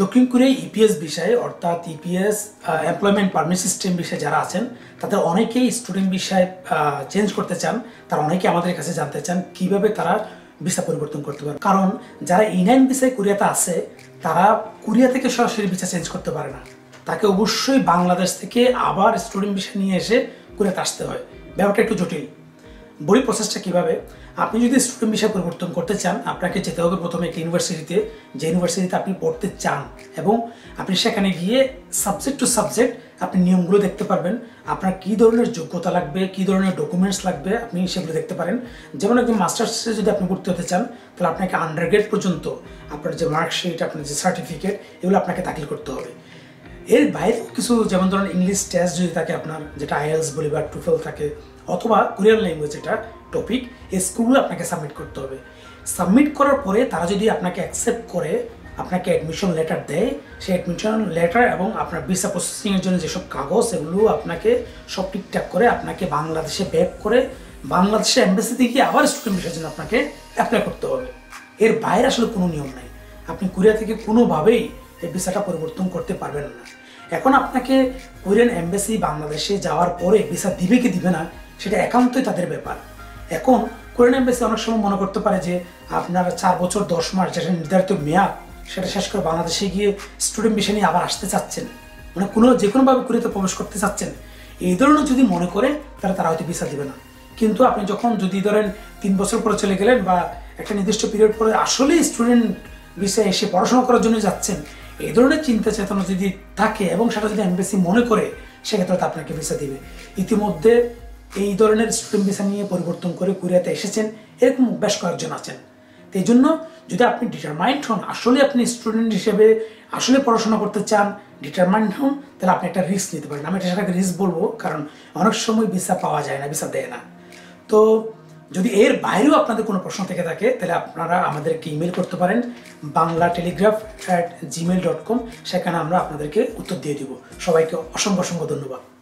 দক্ষিণ কোরিয়ায় ইপিএস বিষয়ে, অর্থাৎ ইপিএস এমপ্লয়মেন্ট পারমিট সিস্টেম বিষয়ে যারা আছেন, তাদের অনেকেই স্টুডেন্ট বিষয়ে চেঞ্জ করতে চান। তারা অনেকে আমাদের কাছে জানতে চান কীভাবে তারা ভিসা পরিবর্তন করতে পারে। কারণ যারা ইনাইন ভিসায় কোরিয়াতে আছে, তারা কোরিয়া থেকে সরাসরি ভিসা চেঞ্জ করতে পারে না। তাকে অবশ্যই বাংলাদেশ থেকে আবার স্টুডেন্ট ভিসা নিয়ে এসে কোরিয়াতে আসতে হয়। ব্যাপারটা একটু জটিল। বই প্রসেসটা কীভাবে? আপনি যদি স্টুডেন্ট বিষয় পরিবর্তন করতে চান, আপনাকে যেতে হবে প্রথমে একটা ইউনিভার্সিটিতে যে ইউনিভার্সিটিতে আপনি পড়তে চান এবং আপনি সেখানে গিয়ে সাবজেক্ট টু সাবজেক্ট আপনি নিয়মগুলো দেখতে পারবেন। আপনার কী ধরনের যোগ্যতা লাগবে, কী ধরনের ডকুমেন্টস লাগবে আপনি সেগুলো দেখতে পারেন। যেমন একদম মাস্টার্সে যদি আপনি ভর্তি হতে চান, তাহলে আপনাকে আন্ডারগ্রেড পর্যন্ত আপনার যে মার্কশিট আপনার যে সার্টিফিকেট এগুলো আপনাকে দাখিল করতে হবে। এর বাইরেও কিছু যেমন ধরুন ইংলিশ টেস্ট যদি থাকে আপনার, যেটা আইএলস বলি বা টুফেল থাকে, অথবা কোরিয়ান ল্যাঙ্গুয়েজ যেটা টপিক এই স্কুলগুলো আপনাকে সাবমিট করতে হবে। সাবমিট করার পরে তারা যদি আপনাকে অ্যাকসেপ্ট করে, আপনাকে অ্যাডমিশন লেটার দেয়, সেই অ্যাডমিশন লেটার এবং আপনার ভিসা প্রসেসিংয়ের জন্য যেসব কাগজ, এগুলো আপনাকে সব ঠিকঠাক করে আপনাকে বাংলাদেশে ব্যাক করে, বাংলাদেশের এম্বাসিতে গিয়ে আবার স্টুডেন্ট ভিসার জন্য আপনাকে অ্যাপ্লাই করতে হবে। এর বাইরে আসলে কোনো নিয়ম নাই। আপনি কোরিয়া থেকে কোনোভাবেই এই ভিসাটা পরিবর্তন করতে পারবেন না। এখন আপনাকে কোরিয়ান এম্বাসি বাংলাদেশে যাওয়ার পরে ভিসা দিবে কি দিবে না, সেটা একান্তই তাদের ব্যাপার। এখন কোরিয়ান এম্বাসি অনেক সময় মনে করতে পারে যে আপনার চার বছর, দশ মাস যেটা নির্ধারিত মেয়াদ, সেটা শেষ করে বাংলাদেশে গিয়ে স্টুডেন্ট ভিসা নিয়ে আবার আসতে চাচ্ছেন। মানে কোনো যে কোনোভাবে কোরিয়াতে প্রবেশ করতে চাচ্ছেন। এই ধরনের যদি মনে করে, তাহলে তারা হয়তো ভিসা দিবে না। কিন্তু আপনি যখন যদি ধরেন তিন বছর পরে চলে গেলেন বা একটা নির্দিষ্ট পিরিয়ড পরে আসলেই স্টুডেন্ট বিষয়ে এসে পড়াশোনা করার জন্য যাচ্ছেন এই ধরনের চিন্তা চেতনা যদি থাকে এবং সেটা যদি এমবিসি মনে করে, সেক্ষেত্রে তো আপনাকে ভিসা দিবে। ইতিমধ্যে এই ধরনের স্টুডেন্ট ভিসা নিয়ে পরিবর্তন করে কোরিয়াতে এসেছেন, এরকম বেশ কয়েকজন আছেন। এই জন্য যদি আপনি ডিটারমাইন্ড হন, আসলে আপনি স্টুডেন্ট হিসেবে আসলে পড়াশোনা করতে চান ডিটারমাইন্ড হন, তাহলে আপনি একটা রিস্ক নিতে পারেন। আমি এটা সেটাকে রিস্ক বলব, কারণ অনেক সময় ভিসা পাওয়া যায় না ভিসা দেয় না। তো যদি এর বাইরেও আপনাদের কোনো প্রশ্ন থেকে থাকে, তাহলে আপনারা আমাদেরকে ইমেল করতে পারেন Bangla telegraph at Gmail dot com সেখানে আমরা আপনাদেরকে উত্তর দিয়ে দিব। সবাইকে অসংখ্য অসংখ্য ধন্যবাদ।